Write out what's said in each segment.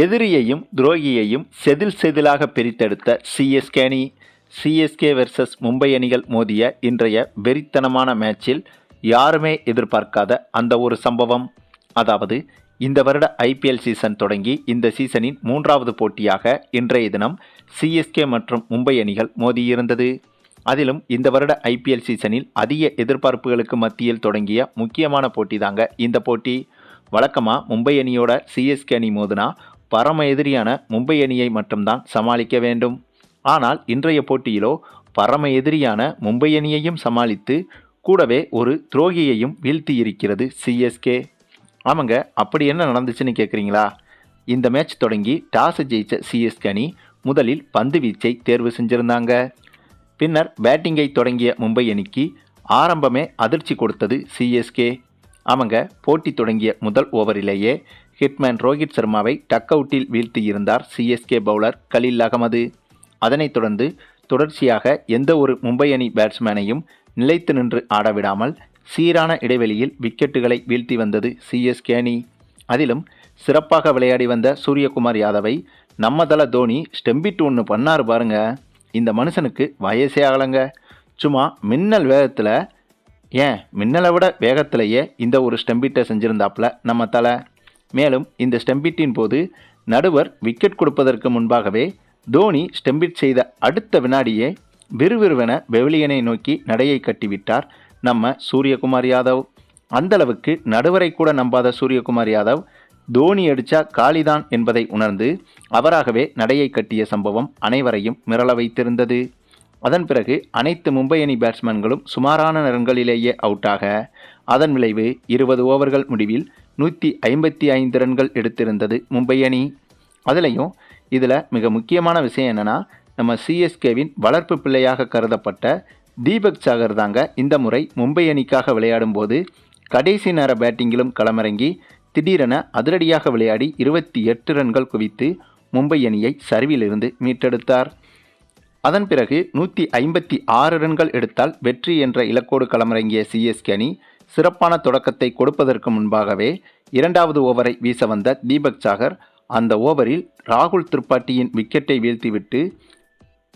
எதிரியையும் துரோகியையும் செதில் செதிலாக பிரித்தெடுத்த சிஎஸ்கே அணி சிஎஸ்கே வெர்சஸ் மும்பை அணிகள் மோதிய இன்றைய வெறித்தனமான மேட்சில் யாருமே எதிர்பார்க்காத அந்த ஒரு சம்பவம். அதாவது இந்த வருட ஐபிஎல் சீசன் தொடங்கி இந்த சீசனின் மூன்றாவது போட்டியாக இன்றைய தினம் சிஎஸ்கே மற்றும் மும்பை அணிகள் மோதியிருந்தது. அதிலும் இந்த வருட ஐபிஎல் சீசனில் அதிக எதிர்பார்ப்புகளுக்கு மத்தியில் தொடங்கிய முக்கியமான போட்டி தாங்க இந்த போட்டி. வழக்கமாக மும்பை அணியோட சிஎஸ்கே அணி மோதுனா பரம எதிரியான மும்பை அணியை மட்டும்தான் சமாளிக்க வேண்டும். ஆனால் இன்றைய போட்டியிலோ பரம எதிரியான மும்பை அணியையும் சமாளித்து கூடவே ஒரு துரோகியையும் வீழ்த்தி இருக்கிறது சிஎஸ்கே ஆமாங்க அப்படி என்ன நடந்துச்சுன்னு கேட்குறீங்களா? இந்த மேட்ச் தொடங்கி டாஸ் ஜெயிச்ச சிஎஸ்கே அணி முதலில் பந்து வீச்சை தேர்வு செஞ்சிருந்தாங்க. பின்னர் பேட்டிங்கை தொடங்கிய மும்பை அணிக்கு ஆரம்பமே அதிர்ச்சி கொடுத்தது சிஎஸ்கே ஆமாங்க போட்டி தொடங்கிய முதல் ஓவரிலேயே ஹிட்மேன் ரோஹித் சர்மாவை டக் அவுட்டில் வீழ்த்தியிருந்தார் சிஎஸ்கே பவுலர் கலீல் அகமது. அதனைத் தொடர்ந்து தொடர்ச்சியாக எந்த ஒரு மும்பை அணி பேட்ஸ்மேனையும் நிலைத்து நின்று ஆடவிடாமல் சீரான இடைவெளியில் விக்கெட்டுகளை வீழ்த்தி வந்தது சிஎஸ்கே அணி. அதிலும் சிறப்பாக விளையாடி வந்த சூரியகுமார் யாதவை நம்ம தல தோனி ஸ்டெம்பிட் ஒன்று பண்ணார் பாருங்க. இந்த மனுஷனுக்கு வயசே ஆகலைங்க. சும்மா மின்னல் வேகத்தில் ஏன்? மின்னலை விட வேகத்திலேயே இந்த ஒரு ஸ்டெம்பிட்டை செஞ்சிருந்தாப்புல நம்ம தலை. மேலும் இந்த ஸ்டெம்பிட்டின் போது நடுவர் விக்கெட் கொடுப்பதற்கு முன்பாகவே தோனி ஸ்டெம்பிட் செய்த அடுத்த வினாடியே விறுவிறுவென பெவிலியனை நோக்கி நடையை கட்டிவிட்டார் நம்ம சூரியகுமார் யாதவ். அந்தளவுக்கு நடுவரை கூட நம்பாத சூரியகுமார் யாதவ் தோனி அடிச்சா காளிதான் என்பதை உணர்ந்து அவராகவே நடையை கட்டிய சம்பவம் அனைவரையும் மிரள வைத்திருந்தது. அதன் பிறகு அனைத்து மும்பை அணி பேட்ஸ்மேன்களும் சுமாரான ரன்களிலேயே அவுட்டாக அதன் விளைவு இருபது ஓவர்கள் முடிவில் நூற்றி ஐம்பத்தி ஐந்து ரன்கள் எடுத்திருந்தது மும்பை அணி. அதுலேயும் இதில் மிக முக்கியமான விஷயம் என்னென்னா நம்ம சிஎஸ்கேவின் வளர்ப்பு பிள்ளையாக கருதப்பட்ட தீபக் சாகர் தாங்க இந்த முறை மும்பை அணிக்காக விளையாடும் போது கடைசி நேர பேட்டிங்கிலும் களமிறங்கி திடீரென அதிரடியாக விளையாடி இருபத்தி எட்டு ரன்கள் குவித்து மும்பை அணியை சரிவிலிருந்து மீட்டெடுத்தார். அதன் பிறகு நூற்றி ஐம்பத்தி ஆறு ரன்கள் எடுத்தால் வெற்றி என்ற இலக்கோடு களமிறங்கிய சிஎஸ்கே அணி சிறப்பான தொடக்கத்தை கொடுப்பதற்கு முன்பாகவே இரண்டாவது ஓவரை வீச வந்த தீபக் சாகர் அந்த ஓவரில் ராகுல் திரிபாட்டியின் விக்கெட்டை வீழ்த்திவிட்டு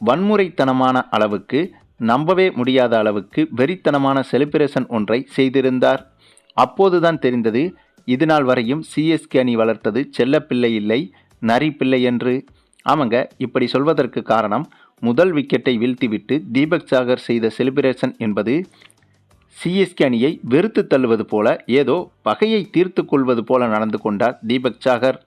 வன்முறைத்தனமான அளவுக்கு நம்பவே முடியாத அளவுக்கு வெறித்தனமான செலிப்ரேஷன் ஒன்றை செய்திருந்தார். அப்போதுதான் தெரிந்தது இதுநாள் வரையும் சிஎஸ்கே அணி வளர்த்தது செல்லப்பிள்ளை இல்லை நரி பிள்ளை என்று. ஆமாங்க இப்படி சொல்வதற்கு காரணம் முதல் விக்கெட்டை வீழ்த்திவிட்டு தீபக் சாகர் செய்த செலிப்ரேஷன் என்பது சிஎஸ்கே அணியை வெறுத்து தள்ளுவது போல ஏதோ பகையை தீர்த்து கொள்வது போல நடந்து கொண்டார் தீபக் சாகர்.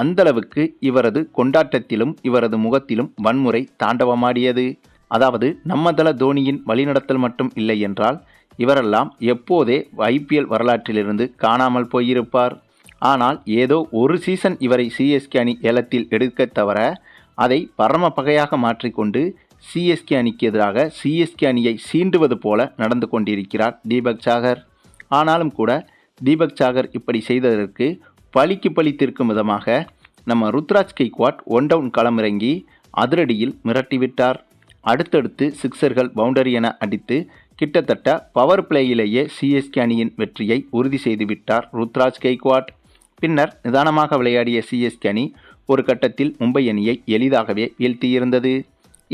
அந்தளவுக்கு இவரது கொண்டாட்டத்திலும் இவரது முகத்திலும் வன்முறை தாண்டவமாடியது. அதாவது நம்மதல தோனியின் வழிநடத்தல் மட்டும் இல்லை என்றால் இவரெல்லாம் எப்போதே ஐபிஎல் வரலாற்றிலிருந்து காணாமல் போயிருப்பார். ஆனால் ஏதோ ஒரு சீசன் இவரை சிஎஸ்கே அணி ஏலத்தில் எடுக்க தவிர அதை பரம பகையாக மாற்றிக்கொண்டு சிஎஸ்கே அணிக்கு எதிராக சிஎஸ்கே அணியை சீண்டுவது போல நடந்து கொண்டிருக்கிறார் தீபக் சாகர். ஆனாலும் கூட தீபக் சாகர் இப்படி செய்ததற்கு பழிக்கு பழி தீர்க்கும் விதமாக நம்ம ருத்ராஜ் கெய்க்வாட் ஒன் டவுன் களமிறங்கி அதிரடியில் மிரட்டிவிட்டார். அடுத்தடுத்து சிக்சர்கள் பவுண்டரி என அடித்து கிட்டத்தட்ட பவர் பிளேயிலேயே சிஎஸ்கே அணியின் வெற்றியை உறுதி செய்துவிட்டார் ருத்ராஜ் கெய்க்வாட். பின்னர் நிதானமாக விளையாடிய சிஎஸ்கே அணி ஒரு கட்டத்தில் மும்பை அணியை எளிதாகவே வீழ்த்தியிருந்தது.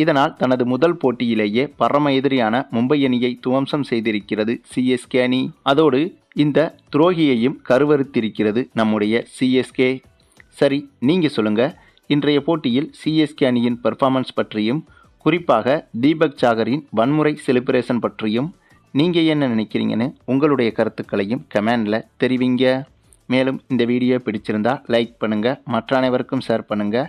இதனால் தனது முதல் போட்டியிலேயே பரம எதிரியான மும்பை அணியை துவம்சம் செய்திருக்கிறது சிஎஸ்கே அணி. அதோடு இந்த துரோகியையும் கருவறுத்திருக்கிறது நம்முடைய சிஎஸ்கே சரி நீங்கள் சொல்லுங்கள் இன்றைய போட்டியில் சிஎஸ்கே அணியின் பெர்ஃபார்மன்ஸ் பற்றியும் குறிப்பாக தீபக் சாகரின் வன்முறை செலிப்ரேஷன் பற்றியும் நீங்கள் என்ன நினைக்கிறீங்கன்னு உங்களுடைய கருத்துக்களையும் கமெண்டில் தெரிவிங்க. மேலும் இந்த வீடியோ பிடிச்சிருந்தா லைக் பண்ணுங்கள் மற்ற அனைவருக்கும் ஷேர் பண்ணுங்கள்